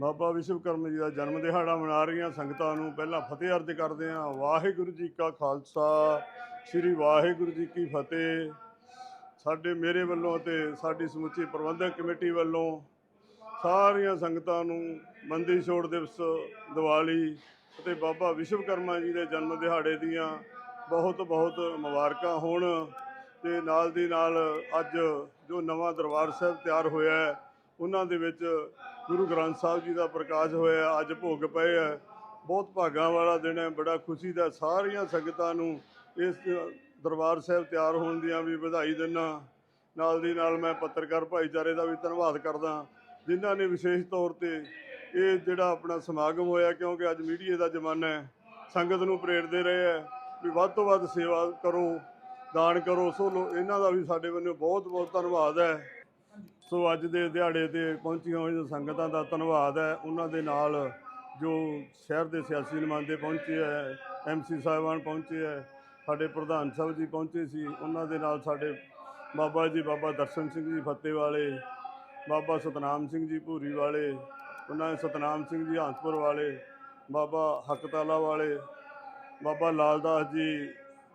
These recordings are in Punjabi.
ਬਾਬਾ ਵਿਸ਼ਵਕਰਮ ਜੀ ਦਾ ਜਨਮ ਦਿਹਾੜਾ ਮਨਾ ਰਹੀਆਂ ਸੰਗਤਾਂ ਨੂੰ ਪਹਿਲਾਂ ਫਤਿਹ ਅਰਜ਼ ਕਰਦੇ ਹਾਂ। ਵਾਹਿਗੁਰੂ ਜੀ ਕਾ ਖਾਲਸਾ, ਸ੍ਰੀ ਵਾਹਿਗੁਰੂ ਜੀ ਕੀ ਫਤਿਹ। ਸਾਡੇ ਮੇਰੇ ਵੱਲੋਂ ਅਤੇ ਸਾਡੀ ਸਮੁੱਚੀ ਪ੍ਰਬੰਧਕ ਕਮੇਟੀ ਵੱਲੋਂ ਸਾਰੀਆਂ ਸੰਗਤਾਂ ਨੂੰ ਬੰਦੀ ਛੋੜ ਦਿਵਸ, ਦੀਵਾਲੀ ਅਤੇ ਬਾਬਾ ਵਿਸ਼ਵਕਰਮਾ ਜੀ ਦੇ ਜਨਮ ਦਿਹਾੜੇ ਦੀਆਂ ਬਹੁਤ ਬਹੁਤ ਮੁਬਾਰਕਾਂ ਹੋਣ ਤੇ ਨਾਲ ਦੀ ਨਾਲ ਅੱਜ ਜੋ ਨਵਾਂ ਦਰਬਾਰ ਸਾਹਿਬ ਤਿਆਰ ਹੋਇਆ ਉਹਨਾਂ ਦੇ ਵਿੱਚ ਗੁਰੂ ਗ੍ਰੰਥ ਸਾਹਿਬ ਜੀ ਦਾ ਪ੍ਰਕਾਸ਼ ਹੋਇਆ, ਅੱਜ ਭੋਗ ਪਏ ਹੈ ਬਹੁਤ ਭਾਗਾਂ ਵਾਲਾ ਦਿਨ ਹੈ, ਬੜਾ ਖੁਸ਼ੀ ਦਾ, ਸਾਰੀਆਂ ਸੰਗਤਾਂ ਨੂੰ ਇਸ ਦਰਬਾਰ ਸਾਹਿਬ ਤਿਆਰ ਹੋਣ ਦੀਆਂ ਵੀ ਵਧਾਈ ਦਿੰਦਾ ਨਾਲ ਦੀ ਨਾਲ ਮੈਂ ਪੱਤਰਕਾਰ ਭਾਈਚਾਰੇ ਦਾ ਵੀ ਧੰਨਵਾਦ ਕਰਦਾ, ਜਿਨ੍ਹਾਂ ਨੇ ਵਿਸ਼ੇਸ਼ ਤੌਰ ਤੇ ਇਹ ਜਿਹੜਾ ਆਪਣਾ ਸਮਾਗਮ ਹੋਇਆ, ਕਿਉਂਕਿ ਅੱਜ ਮੀਡੀਆ ਦਾ ਜ਼ਮਾਨਾ ਹੈ, ਸੰਗਤ ਨੂੰ ਪ੍ਰੇਰਦੇ ਰਹੇ ਹੈ ਵੀ ਵੱਧ ਤੋਂ ਵੱਧ ਸੇਵਾ ਕਰੋ, ਦਾਨ ਕਰੋ। ਸੋ ਇਹਨਾਂ ਦਾ ਵੀ ਸਾਡੇ ਵੱਲੋਂ ਬਹੁਤ ਬਹੁਤ ਧੰਨਵਾਦ ਹੈ। ਸੋ ਅੱਜ ਦੇ ਦਿਹਾੜੇ ਤੇ ਪਹੁੰਚੀਆਂ ਹੋਈਆਂ ਸੰਗਤਾਂ ਦਾ ਧੰਨਵਾਦ ਹੈ। ਉਹਨਾਂ ਦੇ ਨਾਲ ਜੋ ਸ਼ਹਿਰ ਦੇ ਸਿਆਸੀ ਨੁਮਾਇੰਦੇ ਪਹੁੰਚੇ ਹੈ ਐਮਸੀ ਸਾਹਿਬਾਨ ਪਹੁੰਚੇ ਹੈ, ਸਾਡੇ ਪ੍ਰਧਾਨ ਸਾਹਿਬ ਜੀ ਪਹੁੰਚੇ ਸੀ, ਉਹਨਾਂ ਦੇ ਨਾਲ ਸਾਡੇ ਬਾਬਾ ਜੀ, ਬਾਬਾ ਦਰਸ਼ਨ ਸਿੰਘ ਜੀ ਫਤਿਹ ਵਾਲੇ, ਬਾਬਾ ਸਤਨਾਮ ਸਿੰਘ ਜੀ ਭੂਰੀ ਵਾਲੇ, ਉਹਨਾਂ ਦੇ ਸਤਨਾਮ ਸਿੰਘ ਜੀ ਹਾਂਸਪੁਰ ਵਾਲੇ, ਬਾਬਾ ਹਕਤਾਲਾ ਵਾਲੇ, ਬਾਬਾ ਲਾਲਦਾਸ ਜੀ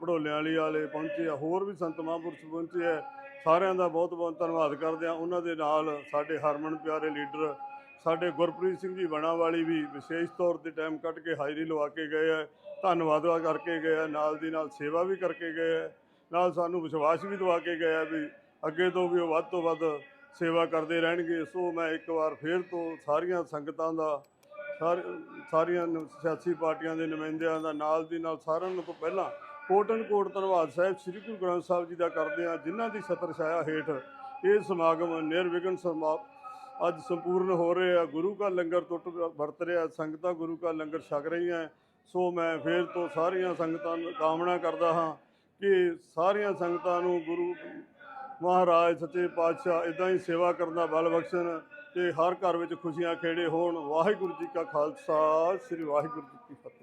ਭੜੋਲਿਆਂ ਵਾਲੀ ਵਾਲੇ ਪਹੁੰਚੇ ਆ, ਹੋਰ ਵੀ ਸੰਤ ਮਹਾਂਪੁਰਸ਼ ਪਹੁੰਚੇ ਆ। ਸਾਰਿਆਂ ਦਾ ਬਹੁਤ ਬਹੁਤ ਧੰਨਵਾਦ ਕਰਦੇ ਆ ਉਹਨਾਂ ਦੇ ਨਾਲ ਸਾਡੇ ਹਰਮਨ ਪਿਆਰੇ ਲੀਡਰ, ਸਾਡੇ ਗੁਰਪ੍ਰੀਤ ਸਿੰਘ ਜੀ ਬਣਾ ਵਾਲੀ ਵੀ ਵਿਸ਼ੇਸ਼ ਤੌਰ ਤੇ ਟਾਈਮ ਕੱਢ ਕੇ ਹਾਜ਼ਰੀ ਲਵਾ ਕੇ ਗਏ ਆ। ਧੰਨਵਾਦ ਕਰਕੇ ਗਏ ਆ। ਨਾਲ ਦੀ ਨਾਲ ਸੇਵਾ ਵੀ ਕਰਕੇ ਗਏ ਆ। ਨਾਲ ਸਾਨੂੰ ਵਿਸ਼ਵਾਸ ਵੀ ਦਵਾ ਕੇ ਗਏ ਆ ਵੀ ਅੱਗੇ ਤੋਂ ਵੀ ਉਹ ਵੱਧ ਤੋਂ ਵੱਧ ਸੇਵਾ ਕਰਦੇ ਰਹਿਣਗੇ। ਸੋ ਮੈਂ ਇੱਕ ਵਾਰ ਫੇਰ ਤੋਂ ਸਾਰੀਆਂ ਸੰਗਤਾਂ ਦਾ, ਸਾਰ- ਸਾਰੀਆਂ ਸਿਆਸੀ ਪਾਰਟੀਆਂ ਦੇ ਨੁਮਾਇੰਦਿਆਂ ਦਾ ਨਾਲ ਦੀ ਨਾਲ ਸਾਰਿਆਂ ਨੂੰ ਤੋਂ ਪਹਿਲਾਂ ਕੋਟਨ ਕੋਟ ਧੰਨਵਾਦ ਸਾਹਿਬ, ਸ੍ਰੀ ਗੁਰੂ ਗ੍ਰੰਥ ਸਾਹਿਬ ਜੀ ਦਾ ਕਰਦੇ ਹਾਂ ਜਿਨ੍ਹਾਂ ਦੀ ਛਤਰ ਛਾਇਆ ਹੇਠ ਇਹ ਸਮਾਗਮ ਨਿਰਵਿਘਨ ਸਮਾ ਅੱਜ ਸੰਪੂਰਨ ਹੋ ਰਹੇ ਆ। ਗੁਰੂ ਕਾ ਲੰਗਰ ਟੁੱਟ ਵਰਤ ਰਿਹਾ, ਸੰਗਤਾਂ ਗੁਰੂ ਕਾ ਲੰਗਰ ਛਕ ਰਹੀਆਂ ਸੋ ਮੈਂ ਫੇਰ ਤੋਂ ਸਾਰੀਆਂ ਸੰਗਤਾਂ ਨੂੰ ਕਾਮਨਾ ਕਰਦਾ ਹਾਂ ਕਿ ਸਾਰੀਆਂ ਸੰਗਤਾਂ ਨੂੰ ਗੁਰੂ ਮਹਾਰਾਜ, ਸੱਚੇ ਪਾਤਸ਼ਾਹ ਇਦਾਂ ਹੀ ਸੇਵਾ ਕਰਨ ਦਾ ਬਲ ਬਖਸ਼ਣ ਤੇ ਹਰ ਘਰ ਵਿੱਚ ਖੁਸ਼ੀਆਂ ਖੇੜੇ ਹੋਣ। ਵਾਹਿਗੁਰੂ ਜੀ ਕਾ ਖਾਲਸਾ, ਸ੍ਰੀ ਵਾਹਿਗੁਰੂ ਜੀ ਕੀ ਫਤਿਹ।